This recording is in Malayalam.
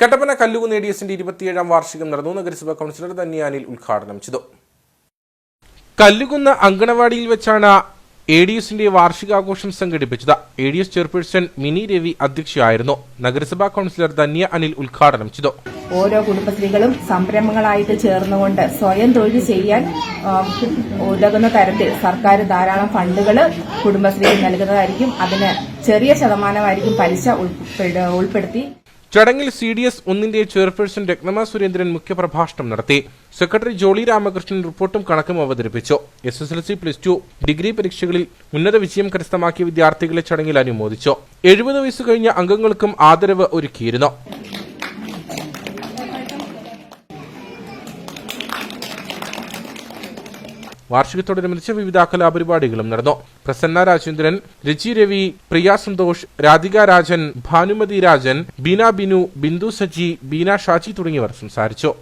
കട്ടപ്പന കല്ലുകുന്ന് എ ഡി എസിന്റെ ഇരുപത്തിയേഴാം വാർഷികം നടന്നു. നഗരസഭാ കൗൺസിലർ ധന്യാനിൽ ഉദ്ഘാടനം ചെയ്തു. കല്ലുകുന്ന് അങ്കണവാടിയിൽ വെച്ചാണ് എ ഡി എസിന്റെ വാർഷികാഘോഷം സംഘടിപ്പിച്ചത്. A D S chairperson Mini Ravi അധ്യക്ഷയായിരുന്നു. നഗരസഭാ കൗൺസിലർ ധന്യ അനിൽ ഉദ്ഘാടനം ചെയ്തു. ഓരോ കുടുംബശ്രീകളും സംരംഭങ്ങളായിട്ട് ചേർന്നുകൊണ്ട് സ്വയം തൊഴിൽ ചെയ്യാൻ ഉതകുന്ന തരത്തിൽ സർക്കാർ ധാരാളം ഫണ്ടുകൾ കുടുംബശ്രീക്ക് നൽകുന്നതായിരിക്കും. അതിന് ചെറിയ ശതമാനമായിരിക്കും പലിശ ഉൾപ്പെടുത്തി ചടങ്ങിൽ സി ഡി എസ് ഒന്നിന്റെ ചെയർപേഴ്സൺ രത്നമ സുരേന്ദ്രൻ മുഖ്യപ്രഭാഷണം നടത്തി. സെക്രട്ടറി ജോളി രാമകൃഷ്ണൻ റിപ്പോർട്ടും കണക്കും അവതരിപ്പിച്ചു. S S L C plus two degree പരീക്ഷകളിൽ ഉന്നത വിജയം കരസ്ഥമാക്കിയ വിദ്യാർത്ഥികളെ ചടങ്ങിൽ അനുമോദിച്ചു. എഴുപത് വയസ്സ് കഴിഞ്ഞ അംഗങ്ങൾക്കും ആദരവ് ഒരുക്കിയിരുന്നു. വാർഷികത്തോടനുബന്ധിച്ച് വിവിധ കലാപരിപാടികളും നടന്നു. പ്രസന്ന രാജേന്ദ്രൻ രജി രവി പ്രിയ സന്തോഷ് രാധിക രാജൻ ഭാനുമതി രാജൻ ബീന ബിനു ബിന്ദു സജി ബീന ഷാജി തുടങ്ങിയവർ സംസാരിച്ചു.